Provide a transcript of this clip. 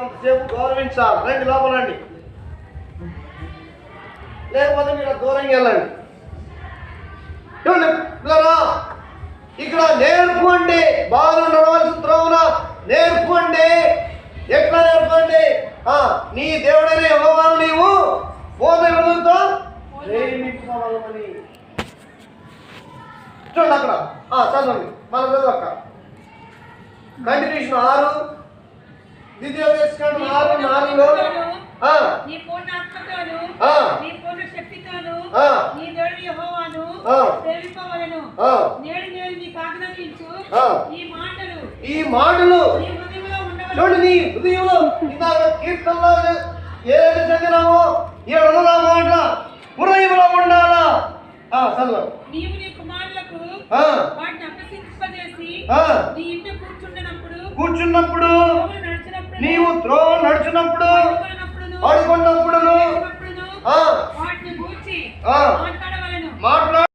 ఉన్నంతసేపు గౌరవించాలి. రండి లోపలండి లేకపోతే మీరు దూరంగా వెళ్ళండి. పిల్లరా ఇక్కడ నేర్పుకోండి. బాగా నడవలసిన త్రోవన నేర్పుకోండి. ఎట్లా నేర్పుకోండి? నీ దేవుడైన యెహోవాను నీవు పూర్ణ హృదయంతో ప్రేమించుకోవాలని చూడండి అక్కడ. చదవండి. మన చదువు అక్క కంటిన్యూషన్ ఆరు ద్వితీయ దేశకాండం ఆరు నాలుగులో ఆ, నీ పూర్ణ ఆత్మతోను. ఆ. నీ పూర్ణ శక్తితోను. ఆ. నీ దేవుడు యెహోవాను ఆ. సేవింపవలెను ఆ. నేడు నేను నీకు ఆజ్ఞాపించు. ఆ. ఈ మాటలు ఈ మాటలు నీ హృదయంలో చూడండి ఉండవలెను నీ హృదయంలో ఇందాక కీర్తనలో ఏదైతే చదివినామో ఏడు మాట హృదయంలో ఉండాలా? ఆ, చదవండి నీవు నీ కుమారులకు ఆ, వాటిని అభ్యసింపజేసి ఆ, నీ ఇంట కూర్చుండనప్పుడు కూర్చున్నప్పుడు త్రోవలు నడిచినప్పుడు పడుకున్నప్పుడు లేచినప్పుడును